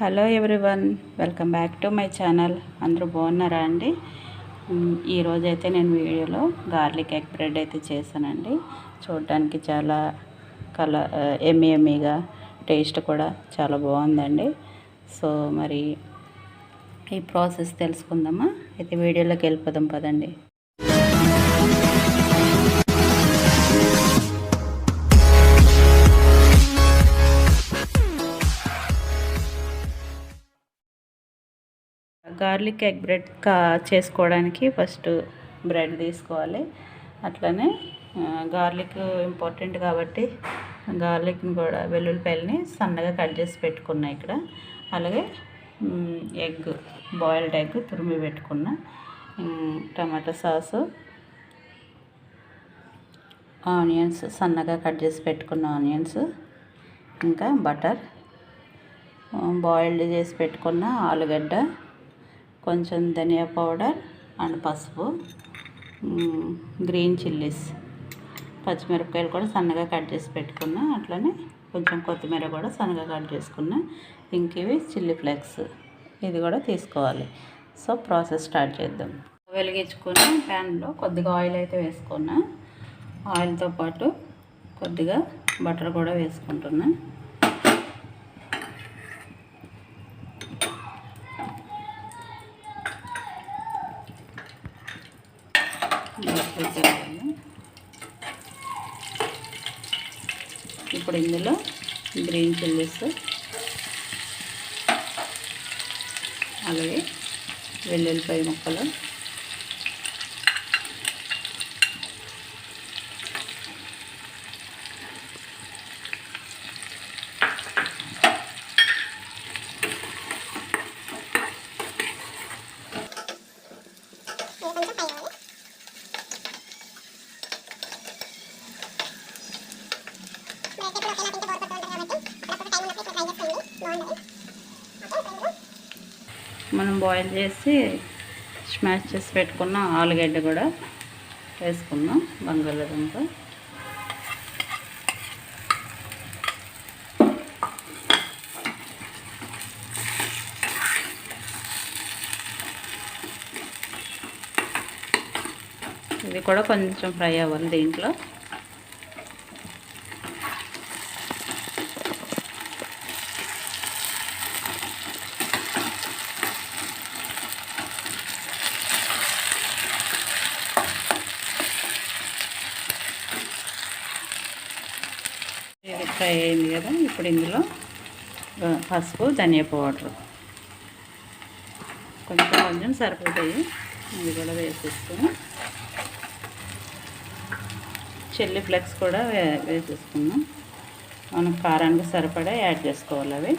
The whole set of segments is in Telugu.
Hello everyone welcome back to my channel. అందరూ బాగున్నారా అండి? ఈరోజైతే నేను వీడియోలో గార్లిక్ ఎగ్ బ్రెడ్ అయితే చేశానండి. చూడడానికి చాలా కలర్ ఎమ్మి ఎమ్మిగా టేస్ట్ కూడా చాలా బాగుందండి. సో మరి ఈ ప్రాసెస్ తెలుసుకుందామా? అయితే వీడియోలోకి వెళ్ళిపోదాం పదండి. గార్లిక్ ఎగ్ బ్రెడ్ కా చేసుకోవడానికి ఫస్ట్ బ్రెడ్ తీసుకోవాలి. అట్లనే గార్లిక్ ఇంపార్టెంట్ కాబట్టి గార్లిక్ని కూడా వెల్లుల్లిపాయలని సన్నగా కట్ చేసి పెట్టుకున్నా ఇక్కడ. అలాగే ఎగ్ బాయిల్డ్ ఎగ్ తురిమి పెట్టుకున్నా. టమాటా సాసు ఆనియన్స్ సన్నగా కట్ చేసి పెట్టుకున్న ఆనియన్స్ ఇంకా బటర్ బాయిల్డ్ చేసి పెట్టుకున్న ఆలుగడ్డ కొంచెం ధనియా పౌడర్ అండ్ పసుపు గ్రీన్ చిల్లీస్. పచ్చిమిరపకాయలు కూడా సన్నగా కట్ చేసి పెట్టుకున్నా. అట్లనే కొంచెం కొత్తిమీర కూడా సన్నగా కట్ చేసుకున్నా. ఇంక ఇవి చిల్లీ ఫ్లేక్స్. ఇది కూడా తీసుకోవాలి. సో ప్రాసెస్ స్టార్ట్ చేద్దాం. వెలిగించుకుని ప్యాన్లో కొద్దిగా ఆయిల్ అయితే వేసుకున్నా. ఆయిల్తో పాటు కొద్దిగా బటర్ కూడా వేసుకుంటున్నా. ఇందులో గ్రీన్ చిల్లీస్. అలాగే వెల్లుల్లిపాయ ముక్కలు. మనం బాయిల్ చేసి స్మాష్ చేసి పెట్టుకున్న ఆలుగడ్డ కూడా వేసుకుందాం బంగాళదుంప. ఇది కూడా కొంచెం ఫ్రై అవ్వాలి దీంట్లో ఇది ఫ్రై అయింది కదా ఇప్పుడు ఇందులో పసుపు ధనియా పౌడర్. కొంచెం కొంచెం సరిపోతాయి ఇది కూడా వేసేసుకుని. చిల్లీ ఫ్లెక్స్ కూడా వే వేసేసుకున్నాం మనం కారానికి సరిపడా యాడ్ చేసుకోవాలి అవి.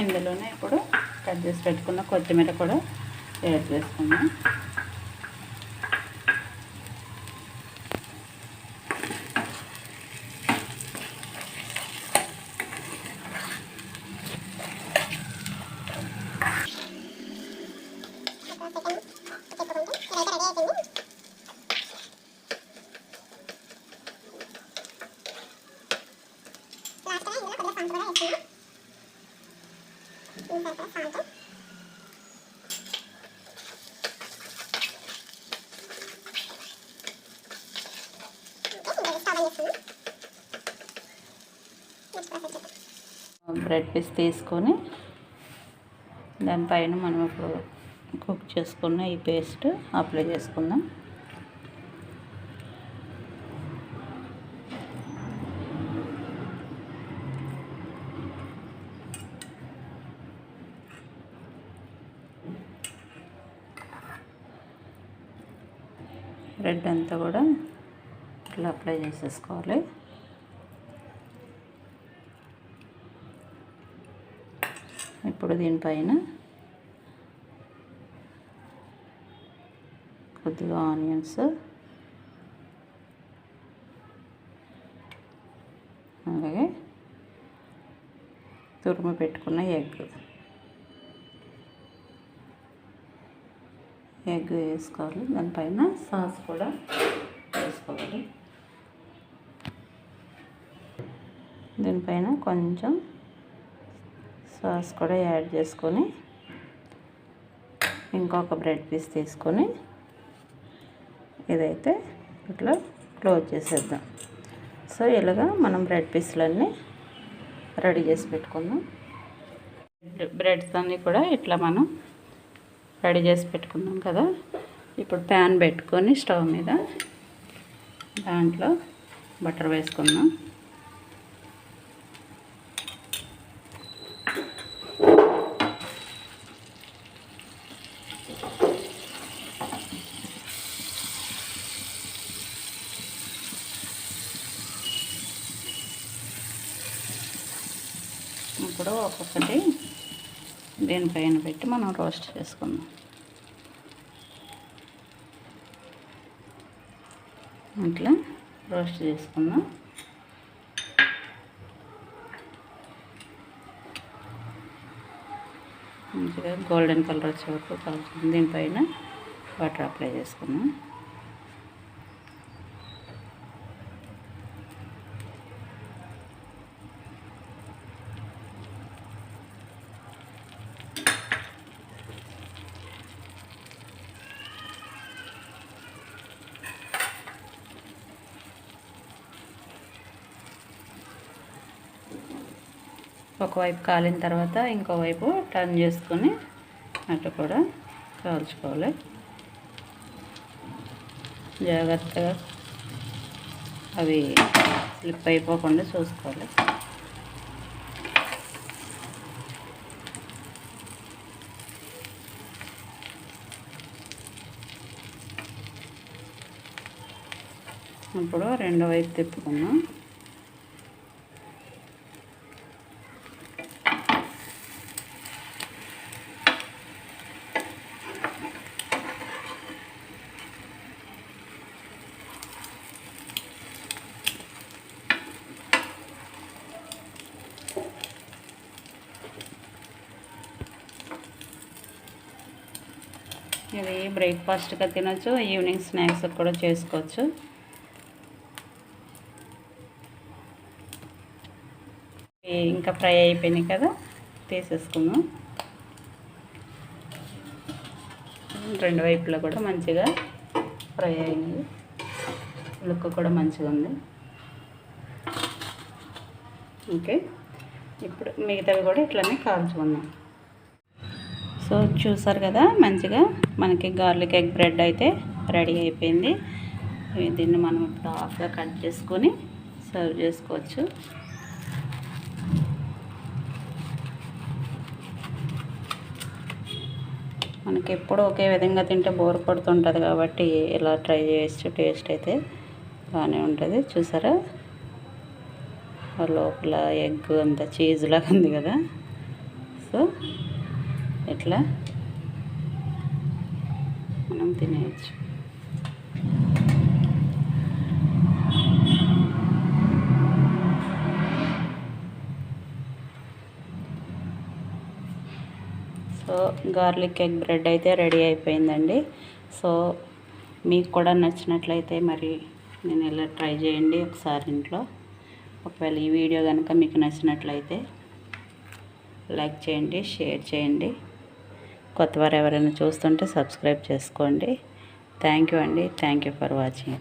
ఇందులోనే ఇప్పుడు కట్ చేసి పెట్టుకున్న కొత్తిమీర కూడా యాడ్ చేసుకుందాం. బ్రెడ్ పీస్ తీసుకొని దానిపైన మనం ఇప్పుడు కుక్ చేసుకున్న ఈ పేస్ట్ అప్లై చేసుకుందాం. రెడ్ అంతా కూడా ఇట్లా అప్లై చేసేసుకోవాలి. ఇప్పుడు దీనిపైన కొద్దిగా ఆనియన్స్. అలాగే తురుము పెట్టుకున్న ఎగ్. ఎగ్ వేసుకోవాలి. దానిపైన సాస్ కూడా వేసుకోవాలి. దీనిపైన కొంచెం సాస్ కూడా యాడ్ చేసుకొని ఇంకొక బ్రెడ్ పీస్ తీసుకొని ఇదైతే ఇట్లా క్లోజ్ చేసేద్దాం. సో ఇలాగా మనం బ్రెడ్ పీస్లన్నీ రెడీ చేసి పెట్టుకుందాం. బ్రెడ్స్ అన్నీ కూడా ఇట్లా మనం రెడీ చేసి పెట్టుకుందాం కదా. ఇప్పుడు ప్యాన్ పెట్టుకొని స్టవ్ మీద దాంట్లో బటర్ వేసుకుందాం. ఇప్పుడు ఒక్కొక్కటి దీనిపైన పెట్టి మనం రోస్ట్ చేసుకుందాం. అట్లా రోస్ట్ చేసుకుందాం. మంచిగా గోల్డెన్ కలర్ వచ్చే వరకు కలుస్తుంది దీనిపైన వాటర్ అప్లై చేసుకుందాం. ఒకవైపు కాలిన తర్వాత ఇంకోవైపు టర్న్ చేసుకొని అటు కూడా కాల్చుకోవాలి. జాగ్రత్తగా అవి స్లిప్ అయిపోకుండా చూసుకోవాలి. ఇప్పుడు రెండో వైపు తిప్పుకున్నాం ఇది బ్రేక్ఫాస్ట్గా తినచ్చు ఈవినింగ్ స్నాక్స్ కూడా చేసుకోవచ్చు. ఇంకా ఫ్రై అయిపోయినాయి కదా తీసేసుకుందాం. రెండు వైపులా కూడా మంచిగా ఫ్రై అయింది లుక్ కూడా మంచిగా ఉంది. ఓకే. ఇప్పుడు మిగతావి కూడా ఇట్లనే కాల్చుకుందాం. సో చూసారు కదా మంచిగా మనకి గార్లిక్ ఎగ్ బ్రెడ్ అయితే రెడీ అయిపోయింది. దీన్ని మనం ఇప్పుడు హాఫ్గా కట్ చేసుకొని సర్వ్ చేసుకోవచ్చు. మనకి ఎప్పుడు ఒకే విధంగా తింటే బోర్ పడుతుంటుంది కాబట్టి ఇలా ట్రై చేయొచ్చు టేస్ట్ అయితే బాగానే ఉంటుంది. చూసారా? లోపల ఎగ్ అంతా చీజ్ లాగా ఉంది కదా. సో ఇట్లా మనం తినేయచ్చు. సో గార్లిక్ ఎగ్ బ్రెడ్ అయితే రెడీ అయిపోయిందండి. సో మీకు కూడా నచ్చినట్లయితే మరి నేను ఇలా ట్రై చేయండి ఒకసారి ఇంట్లో. ఒకవేళ ఈ వీడియో కనుక మీకు నచ్చినట్లయితే లైక్ చేయండి షేర్ చేయండి. కొత్తవారు ఎవరైనా చూస్తుంటే సబ్స్క్రైబ్ చేసుకోండి. థ్యాంక్ యూ అండి. Thank you for watching.